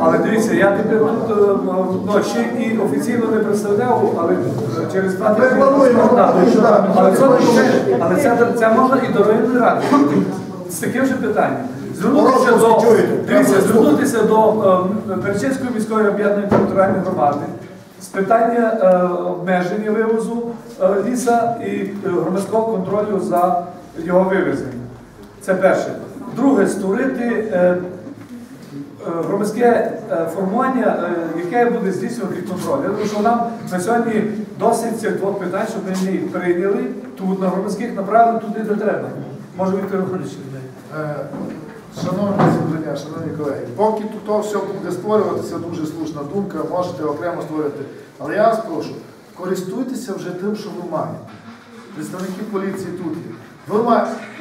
Але дивіться, я тепер тут е, ну, ще і офіційно не представляв, але через два тижні. Але це, це- але це, це можна і до районної ради. З таким же питанням. Звернутися до, дивіться, звернутися до е, Перечинської міської об'єднаної територіальної громади з питання е, обмеження вивозу е, ліса і громадського контролю за його вивезення. Це перше. Друге, створити громадське е, формування, е, яке буде здійснювати контроль. Я думаю, що нам на сьогодні досить цих двох питань, щоб ми їх прийняли тут на громадських, направили туди, де треба. Може, Віктор. Е, Шановні зібрання, шановні колеги, поки тут все буде створюватися, дуже слушна думка, можете окремо створити. Але я вас прошу, користуйтеся вже тим, що ви маєте. Представники поліції тут є. Ви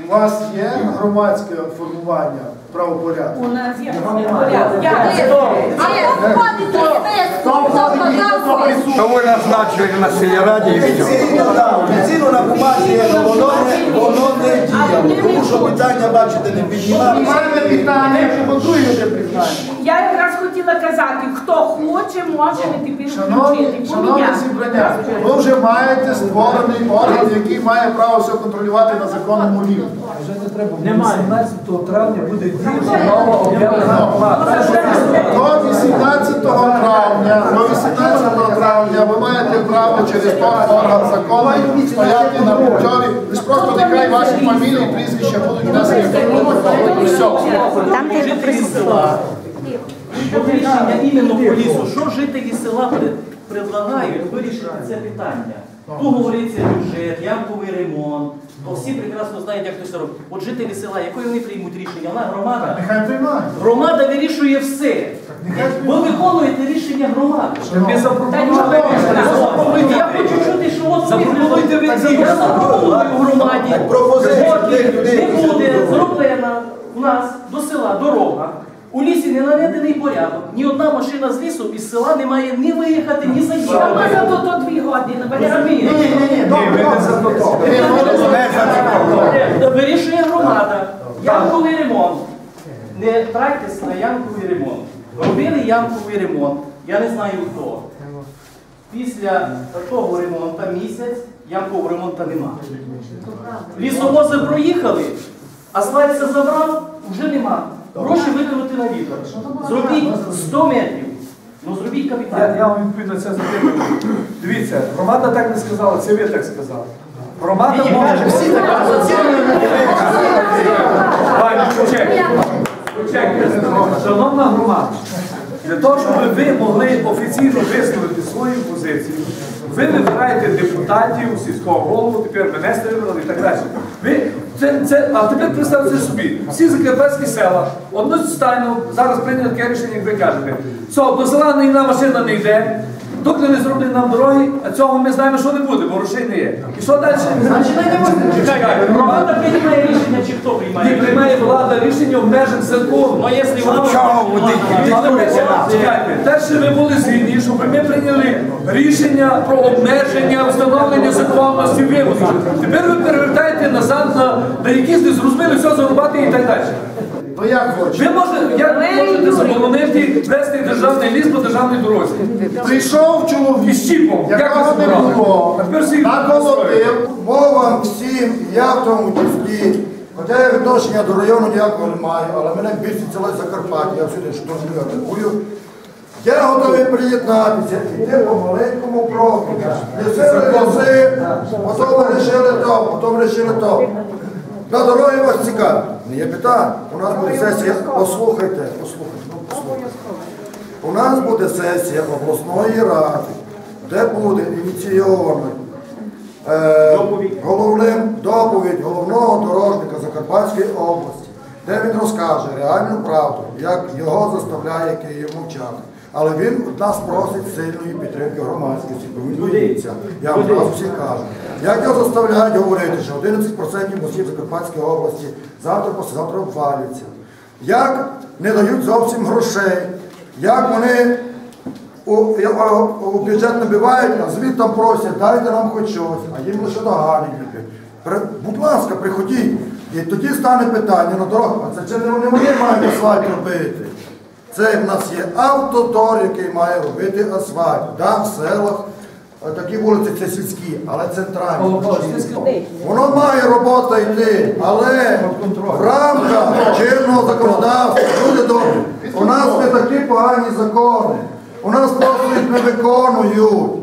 у вас є громадське формування para o boreado. Una, sì, Andiamo avanti. Sì, sì. Ma non può порядок. Тому назначили на сільраді і все. Офіційно, так, офіційно на бумазі воно не, воно не діяло, тому що питання, бачите, не піднімали. Мене питання, якщо готуєте питання. Я якраз хотіла казати, хто хоче, може не тепер Шановні, включити. шановні зібрання, ви вже маєте створений орган, який має право все контролювати на законному рівні. Вже не треба. Немає. 18 травня буде діяти нова об'явлена. До 18 травня, до 18 травня ви маєте право через той орган закону стояти на. Ви ж просто нехай ваші фамілії, прізвища будуть внесені в протокол. Все. Там де жителі села. Що рішення іменно по лісу, що жителі села предлагають вирішити це питання? Тут говориться бюджет, ямковий ремонт, то всі прекрасно знають, як це робить. От жителі села, якої вони приймуть рішення? Вона громада. Нехай приймають. Громада вирішує все. Ви виконуєте рішення громади. Я хочу чути, що от ви Запропонуйте ви. Я запропоную громаді. Не буде зроблена у нас до села дорога. У лісі не наведений порядок. Ні одна машина з лісу із села не має ні виїхати, ні Та ми заїхати. за то то дві години. Розумієте? Ні, ви не за то. Вирішує громада. Ямковий ремонт. Не трайтесь на ямковий ремонт. Робили ямковий ремонт. Я не знаю хто. Після того ремонту місяць ямкового ремонту нема. Лісовози проїхали, асфальт все забрав, вже нема. Гроші викинути на вітер. Зробіть 100 метрів. Ну зробіть Я, я вам відповідь на це запитую. Дивіться, громада так не сказала, це ви так сказали. Громада може. Всі так Пані, почекайте. Почекайте. Шановна громада, для того, щоб ви могли офіційно висловити свою позицію, ви вибираєте депутатів, сільського голову, тепер міністра вибрали і так далі. Ви, це, це, а тепер представте собі, всі закарпатські села одностайно зараз прийнято таке рішення, як ви кажете. що до села одна машина не йде, доки не зроблять нам дороги, а цього ми знаємо, що не буде, бо грошей не є. І що далі? Значить, ми не можемо. Чекайте, Громада приймає рішення, чи хто приймає не рішення? приймає влада рішення в межах закону. Ну, якщо воно... Але ми чекайте, перше ви були згідні, щоб ми прийняли рішення про обмеження, встановлення законності вивозу. Тепер ви перевертаєте назад на, на якісь незрозумілі все зарубати і так далі. Ви як хочете? Ви можете, як можете заборонити вести державний ліс по державній дорозі? Прийшов І чоловік, щіпом. Як ви якого не було, А тепер всі наколотив, Мова всім, я в тому числі. Хоча я відношення до району ніякого не маю, але мене більше ціле Закарпаття, я всюди що не атакую. Я готовий приєднатися, йти по маленькому кроку. Лісили ліси, потім вирішили то, потім вирішили то. На дороги вас цікавить. Не є питань. У нас буде сесія, послухайте, послухайте, ну послухайте. У нас буде сесія обласної ради, де буде ініційовано е, головним доповідь головного дорожника Закарпатської області, де він розкаже реальну правду, як його заставляє Київ мовчати. Але він від нас просить сильної підтримки громадськості, бо він боїться. Я вам одразу всім кажу. Як його заставляють говорити, що 11% мостів Закарпатської області завтра послезавтра обвалюються. Як не дають зовсім грошей, як вони у, у бюджет набивають, а звідти там просять, дайте нам хоч щось, а їм лише догані ліплять. Будь ласка, приходіть. І тоді стане питання на дорогу, а це чи не вони мають асфальт робити? Це в нас є автодор, який має робити асфальт. Да, в селах е, такі вулиці це сільські, але центральні. Воно має робота йти, але в рамках чинного законодавства, люди добрі, у нас не такі погані закони. У нас просто їх не виконують.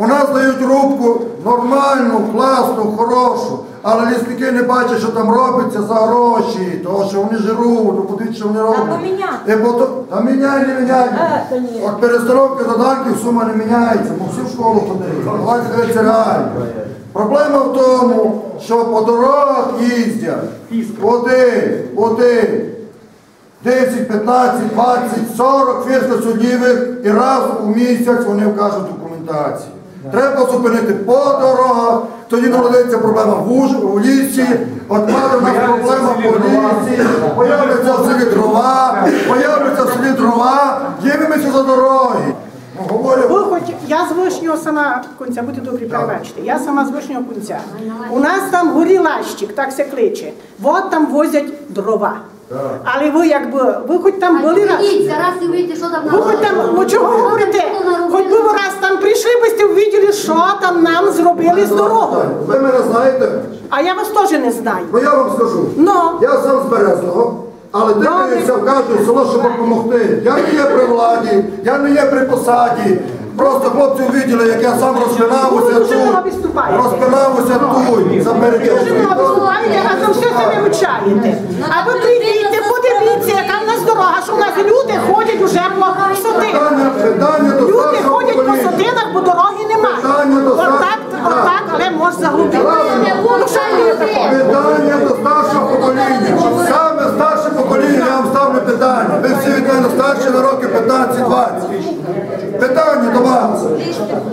У нас дають рубку нормальну, класну, хорошу, але лісники не бачать, що там робиться за гроші, тому що вони жируть, ну подивіться, що вони роблять. поміняти. І потім, та міняй, не міняй. От перестановки додатків сума не міняється, бо всі в школу ходили. Давайте дивитися реально. Проблема в тому, що по дорогах їздять один, один, 10, 15, 20, 40 фізкосудівих і раз у місяць вони вкажуть документацію. Треба зупинити по дорогах, тоді народиться проблема в, лісі, от в нас проблема по лісі, появляться в селі дрова, появляться в селі дрова, дивимося за дороги. Ви хоч я з вишнього сама кінця, будьте добрі, перебачте. Я сама з вишнього кінця. У нас там горілащик, так се кличе. От там возять дрова. Але ви якби, ви хоч там були раз. Дивіться, раз і вийти, що там Ви хоч там, ну чого говорите? Хоч би ви раз там прийшли, би сте увиділи, що там нам зробили з дорогою. ви мене знаєте? А я вас теж не знаю. Ну я вам скажу. Ну. Я сам з Березного, але дивлюся в кожне село, щоб допомогти. Я не є при владі, я не є при посаді. Просто хлопці увиділи, як я сам розпинався много тут. Розпинався тут, за виступаєте, а там все це вивчаєте. А ви прийдіть, подивіться, яка в нас дорога, що в нас люди ходять уже по до Люди ходять по сотинах, бо дороги немає. Отак, отак, але може загубити. Ну? Питання до старшого покоління. Саме старше покоління я вам ставлю питання. Ви всі від мене старші на роки 15-20. Питання до вас.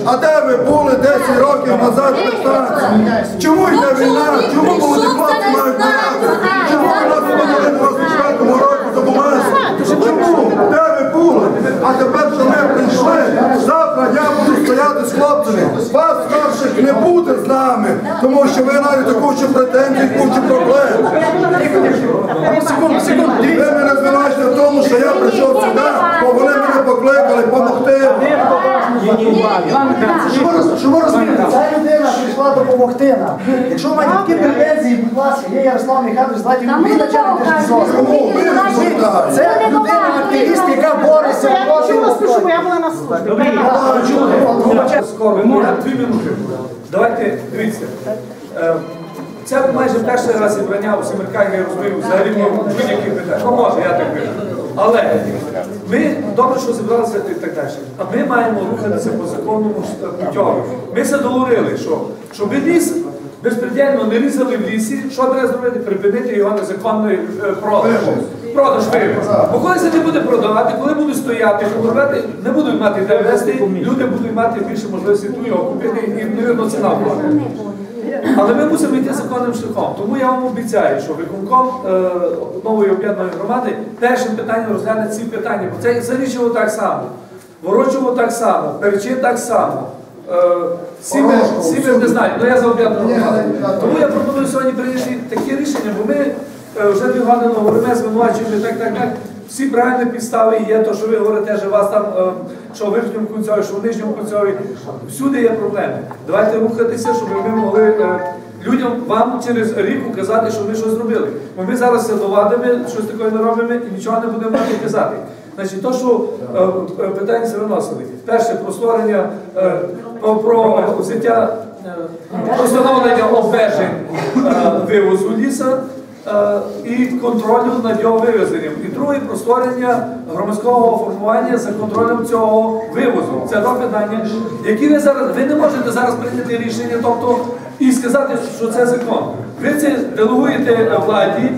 А де ви були 10 років назад 15? Чому йде війна? Чому молоді хлопці мають воювати? Чому ви нас поводили в 24 році за бумаги? Чому? Де ви були? А тепер, що ми прийшли, завтра я буду стояти з хлопцями. Вас старших не буде з нами, тому що ви навіть кучу претензій, кучу проблем. Секунду, секунду. Ви мене звинувачуєте в тому, що я прийшов сюди, бо вони мене покликали допомогти. Що ви розумієте? Ця людина прийшла допомогти нам. Якщо ви маєте такі претензії, будь ласка, є Ярослав Михайлович, знаєте, він начальник? Це людина активіст, яка бореться бо я була на службі. Скоро, я дві минути. Давайте, дивіться. Е, Це майже перший раз зібрання у Семерках, я розумію, взагалі по будь-яких питань. Ну, може, я так вижу. Але ми добре, що зібралися і так далі. А ми маємо рухатися по законному путьові. Ми все договорили, що щоб ліс безпредельно не різали в лісі, що треба зробити? Припинити його незаконний е, продаж. Продаж вивіз. Бо коли це не буде продавати, коли будуть стояти, купувати, не будуть мати де вести, люди будуть мати більше можливості тут його купити і, невірно, ціна впаде. Але ми мусимо йти законним шляхом. Тому я вам обіцяю, що виконком е, нової об'єднаної громади першим питанням розгляне ці питання. Бо це Зарічево так само, Ворочево так само, Перчин так само. Е, Сімер, Сімер не знаю, але я за об'єднану громаду. Тому я пропоную сьогодні прийняти такі рішення, бо ми вже невгадано говоримо, звинувачуємо так, так, так. Всі правильні підстави є, то що ви говорите, що вас там, е, що в верхньому кінцеві, що в нижньому кінцеві, всюди є проблеми. Давайте рухатися, щоб ми могли е, людям, вам через рік указати, що ми щось зробили. Бо ми зараз все щось таке не робимо і нічого не будемо казати. Значить, то, що е, е, питання це виносили. Перше, про створення, е, про, взяття, е, про встановлення обмежень е, вивозу ліса е, і контролю над його вивезенням. І друге про створення громадського формування за контролем цього вивозу. Це два питання, які ви зараз ви не можете зараз прийняти рішення, тобто і сказати, що це закон. Ви це делегуєте владі,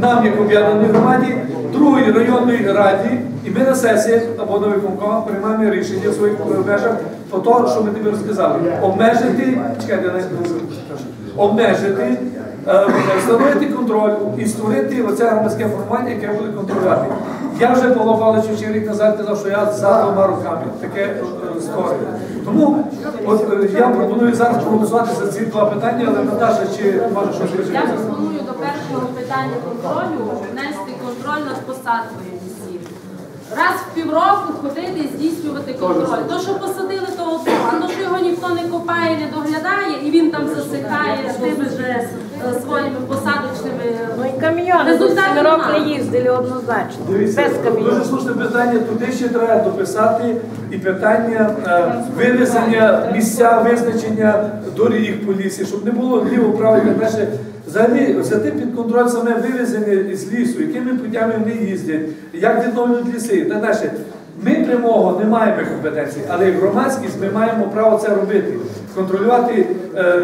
нам як об'єднаній громаді, другої районної раді, і ми на сесіях або на виконкомах приймаємо рішення в своїх межах по тому, що ми тобі розказали. Обмежити, чекайте, обмежити, е, встановити контроль і створити оце громадське формування, яке буде контролювати. Я вже Павло Павловичу ще рік назад казав, що я за двома руками таке е. Тому от, е, я пропоную зараз проголосувати за ці два питання, але Наташа, чи може щось Я пропоную до першого питання контролю внести контроль над посадкою лісів. раз в півроку ходити здійснювати контроль. То, що посадили, то одно, то, що його ніхто не копає, не доглядає, і він там засихає тими же е, своїми посадочними Ну і камйони до Результатів не їздили однозначно. Дивіться, Без дуже камйонів. слушне питання. Туди ще треба дописати і питання е, вивезення місця визначення доріг по лісі, щоб не було ліво право і так далі. Взагалі взяти під контроль саме вивезення з лісу, якими путями вони їздять, як відновлюють ліси і так далі. Ми прямого не маємо компетенції, але як громадськість ми маємо право це робити, контролювати е,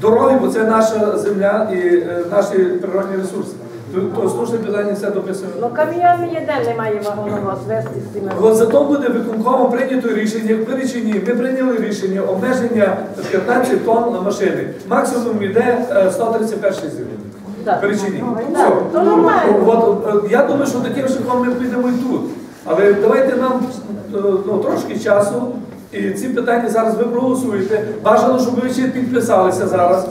дороги, бо це наша земля і е, наші природні ресурси. То, слушне питання це дописуємо. Ну камйон ніде немає вагоновоз вести з цими. От зато буде виконкомом прийнято рішення в Перечині. Ми прийняли рішення обмеження 15 тонн на машини. Максимум йде е, 131 зір. В Перечині. Все. то нормально. От, е, я думаю, що таким шляхом ми підемо і тут. Але давайте нам е, ну, трошки часу. І ці питання зараз ви проголосуєте. Бажано, щоб ви ще підписалися зараз,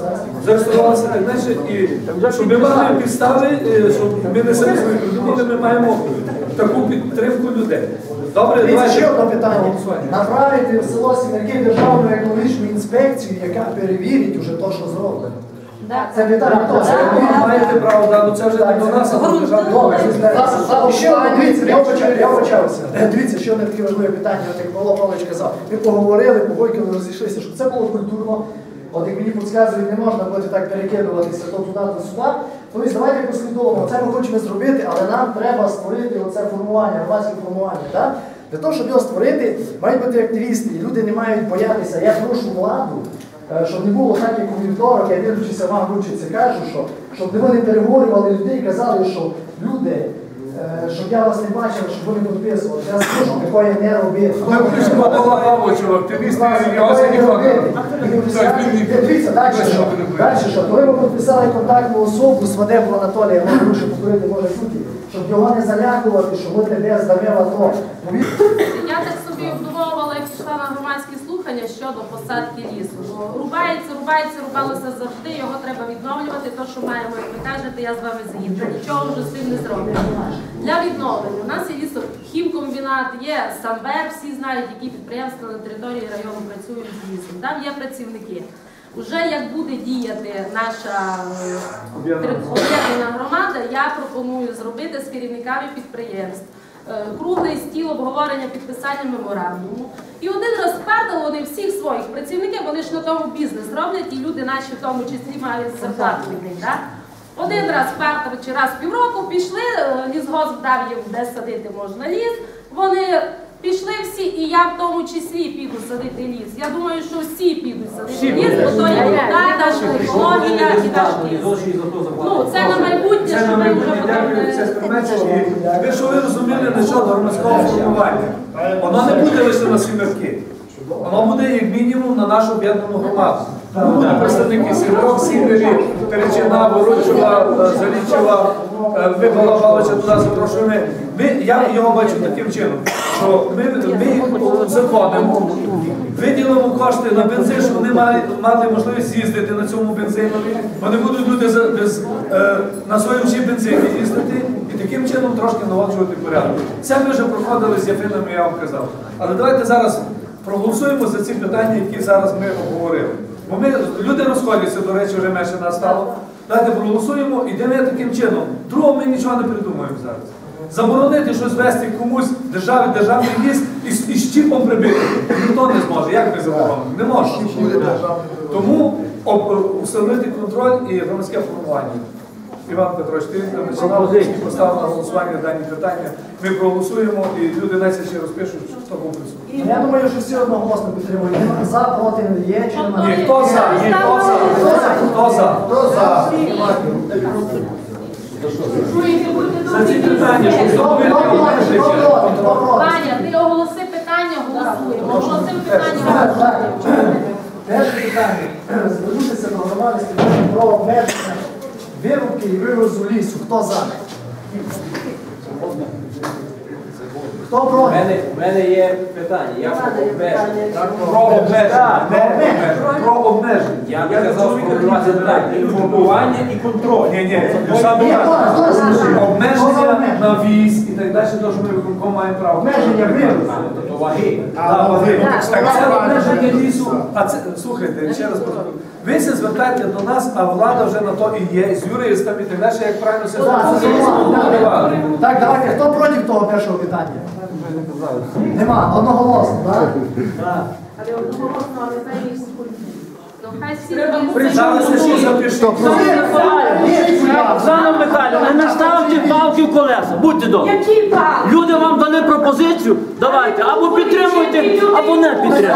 зареєструвалися так далі. І щоб ми мали підстави, е, щоб ми не самі свої придумали, ми маємо таку підтримку людей. Добре, давайте. ще одне питання. Направити в село Сімерки державну екологічну інспекцію, яка перевірить уже те, що зроблено. Це питання хто? Це Ви маєте право, да, ну це вже не до нас, а до державної ще дивіться, я почав, я почався. Дивіться, ще одне таке важливе питання, от як Павло Павлович казав. Ми поговорили, погойкали, розійшлися, щоб це було культурно. От як мені підказують, не можна буде так перекидуватися то туди, то сюди. Тобто давайте послідовно, це ми хочемо зробити, але нам треба створити оце формування, громадське формування. Так? Для того, щоб його створити, мають бути активісти, і люди не мають боятися. Я прошу владу, е, щоб не було так, як у вівторок, я дивлячися вам вручиться, кажу, що щоб вони переговорювали людей, казали, що люди, е, щоб я вас не бачив, щоб ви не підписували. Я скажу, його Такое не І Дивіться, далі що? Далі що? Коли ми підписали контактну особу з Вадимом Анатолієм, може лучше повторити, може бути, щоб його не залякувати, що ми тебе здавемо то. Я так собі обдумовувала, пішла слухання щодо посадки лісу. Рубається, рубається, рубалося завжди, його треба відновлювати. То, що маємо, як ви кажете, я з вами згідна. Нічого вже з цим не зробимо. Для відновлення у нас є лісохімкомбінат, є Самбер, всі знають, які підприємства на території району працюють з лісом. Там є працівники. Уже як буде діяти наша е, об'єднана громада, я пропоную зробити з керівниками підприємств. Е, Круглий стіл обговорення підписання меморандуму. І один раз впертали вони всіх своїх працівників, вони ж на тому бізнес роблять, і люди наші в тому числі мають зарплату від? Один раз впертали чи раз півроку пішли, е, лісгосп дав їм, де садити можна ліс. Вони пішли всі, і я в тому числі піду садити ліс. Я думаю, що всі підуть садити ліс, бо то є вода, наша екологія і наш ліс. Ну, це на майбутнє, Це що ми вже майбутнє потім ви що ви розуміли на щодо громадського формування? Воно не буде лише на сімерки. Воно буде як мінімум на нашу об'єднану громаду. Будуть представники Сімерок, Сімері, Перечина, Ворочева, Залічева, е, ви Павловича туди запрошуємо. Ми, я його бачу таким чином, що ми, ми їх заходимо, виділимо кошти на бензин, щоб вони мали, мали можливість їздити на цьому бензинові. Вони будуть люди без, е, на своєму бензині їздити і таким чином трошки налагоджувати порядок. Це ми вже проходили з Єфином, я вам казав. Але давайте зараз проголосуємо за ці питання, які зараз ми обговорили. Бо ми люди розходяться, до речі, вже менше нас стало. Давайте проголосуємо і йдемо таким чином. Другого ми нічого не придумаємо зараз. Заборонити щось вести комусь державі, державний ліс і, з- і чіпом прибити. Ніхто не зможе. Як ми заборонимо? Не може. Тому установити контроль і громадське формування. Іван Петрович, ти і поставив на голосування дані питання. Ми проголосуємо і люди найся ще розпишуть, хто був присутній. Я думаю, що всі одноголосно підтримують. За, проти, не є, чи немає. Ні, хто за? Ні, хто за? Хто за? Хто за? За ці питання, щоб Хто зробити? Ваня, ти оголоси питання, голосуємо. Оголосив Так, питання. Перше питання. Звернутися до громадських про обмеження вирубки і вивозу лісу. Хто за? Хто У проти? мене, в мене є питання. Я про обмеження. Про обмеження. Обмеження, Про обмеження. Я не казав про 20 так. Інформування і контроль. Ні, ні, саме Ні, хто- хто? Хто за обмеження обмеження? на віз і так далі, то, що ми виконком маємо право. Обмеження вивезу. Ваги. Це обмеження лісу. А це слухайте, ще раз кажу. Ви все звертаєте до нас, а влада вже на то і є, з юристами, і так далі, як правильно все Так. Так, давайте, хто проти того першого питання? Нема, одноголосно, так? Але одноголосно, але знає їх Ну, хай всі Прижалися ще запишіть. Оксана Михайлівна, не ставте палки в колеса, будьте добрі. Люди вам дали пропозицію, давайте, або підтримуйте, або не підтримуйте.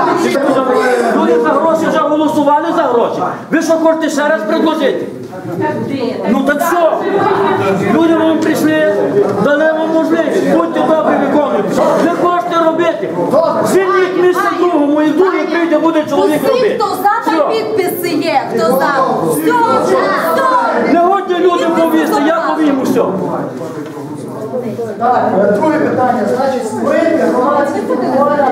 Люди? За гроші вже голосували за гроші. Ви що хочете ще раз предложити? Ну так що? Люди вам прийшли, дали вам можливість, будьте добрі, виконуйте. Ви робити. Звільніть місце другому, і другий прийде, буде чоловік Усі, робити. хто за, там підписи є. Хто за? Все, все. Не годні люди повісти, я повім усе. Так, друге питання. Значить, створити громадські формування,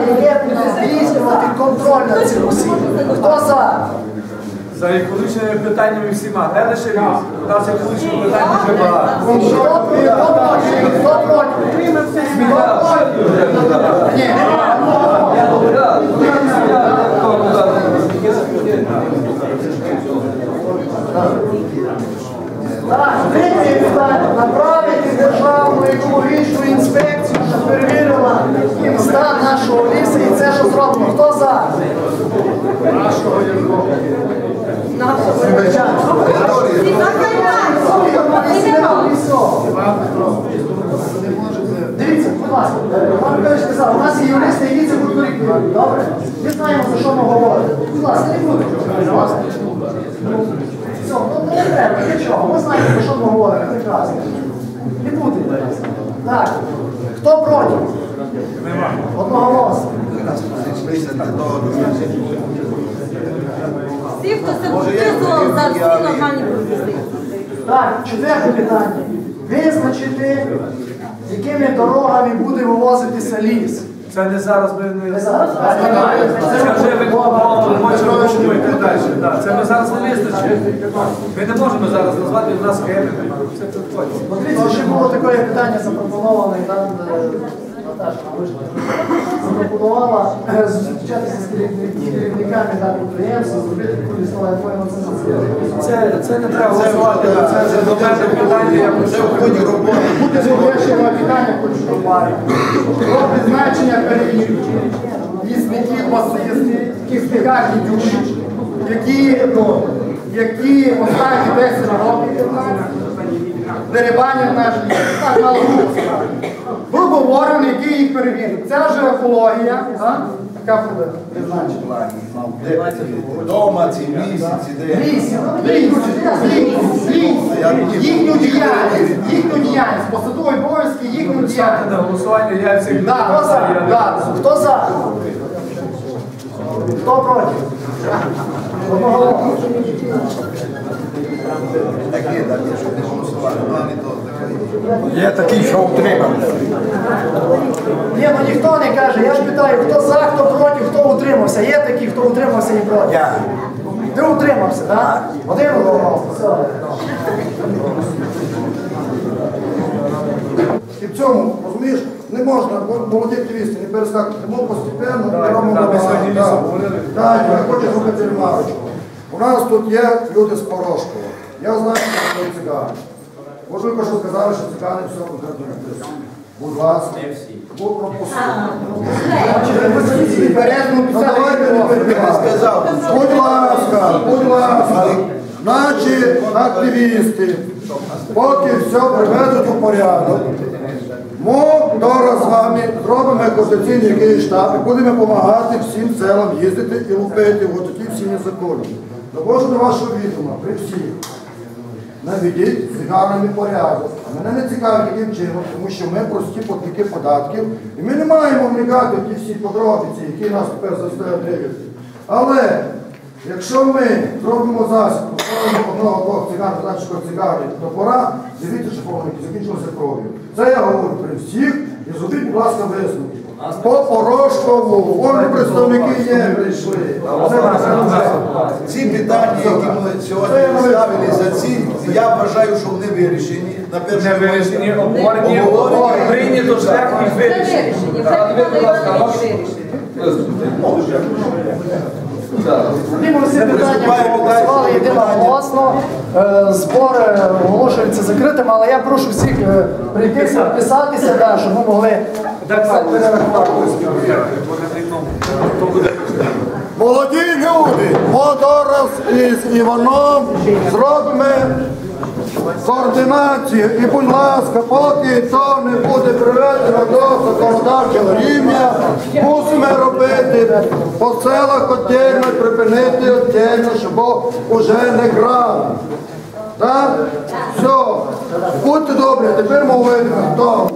буде здійснювати контроль над цим усім. Хто за? За екологічними питаннями всіма, не лише ліс. У нас екологічні питання дуже багато. Хто проти? Хто проти? Хто проти? Ні. Так, третє питання. Направити державну екологічну інспекцію, щоб перевірила стан нашого лісу і це, що зроблено. Хто за? Нашого якого? Дивіться, будь ласка, вам кажуть, сказав, у нас є юристи, які це будуть коректувати. Добре? Ми знаємо, за що ми говоримо. Будь ласка, не будемо. Все, ну не треба, нічого. Ми знаємо, за що ми говоримо. Прекрасно. Не будемо. Так. Хто проти? Одноголосно. Всі, хто це підписував за всі нормальні пропозиції. Так, четверте питання. Визначити, якими дорогами буде вивозитися ліс. Це не зараз ми не зараз? Це вже виконувало робочу групу далі. Це ми зараз не вистачить. Ми не можемо зараз назвати у нас схеми. Це підходить. От Дивіться, ще було таке питання запропоноване Наташа. Запропонувала е, зустрічатися з керівниками на підприємства, зробити таку лісову інформацію. Це, це не треба голосувати, це вже до мене питання, я почав. Буде завершено питання, хочу добавити. Про призначення перевірки лісників посадівських дюші, які, ну, які останні 10 років дерибанять наш ліс. Так мало бути. Грубо говоря, які їх перевірять. Це вже екологія, а? яка буде призначена. Дома ці місяці, де їхню діяльність, їхню діяльність, посадові обов'язки, їхню діяльність. на голосування, я всіх хто за? Хто за? Хто проти? Одноголосно. такі, такі, щоб не голосували. Ну, а не то, таке. Є такі, що утримали. Ні, ну ніхто не каже. Я ж питаю, хто за, хто проти, хто утримався. Є такі, хто утримався і проти. Я. Ти утримався, так? Один. Все. І в цьому, розумієш, не можна, молоді активісти, не перескакувати, тому постепенно робимо так, хочу зробити ремарочку. У нас тут є люди з Порошкова. Я знаю, що це цигани. Можливо, що сказали, що цигани все конкретно написано. Будь ласка. Ну, давайте не перебивати. Будь ласка, будь ласка, наші активісти, поки все приведуть у порядок, ми зараз з вами зробимо конституційний якийсь штаб і будемо допомагати всім селам їздити і лупити от такі всі незаконні. Довожу до вашого відома, при всіх. Наведіть циганами порядок. А мене не цікавить яким чином, тому що ми прості платники податків, і ми не маємо вникати ті всі подробиці, які нас тепер застоять дивити. Але якщо ми зробимо засіб, поставимо одного двох циган, значить цигарів до пора, дивіться, що повники закінчилося кров'ю. Це я говорю при всіх і зробіть, будь ласка, висновки. По Порошкову, вони представники є. Прийшли. Ці питання, які ми сьогодні ставили за ціль, я вважаю, що вони вирішені. На Не вирішені, обговорені, Обговорені. прийнято шлях і вирішені. Е, Збор е, але я прошу всіх е, прийти підписатися, щоб ми могли Молоді люди, от із Іваном зробимо координацію. І, будь ласка, поки то не буде приведено до законодавчого рівня, мусимо робити по селах отдельно, припинити отдельно, щоб уже не крали. Так? Все. Будьте добрі, тепер мовити. хто.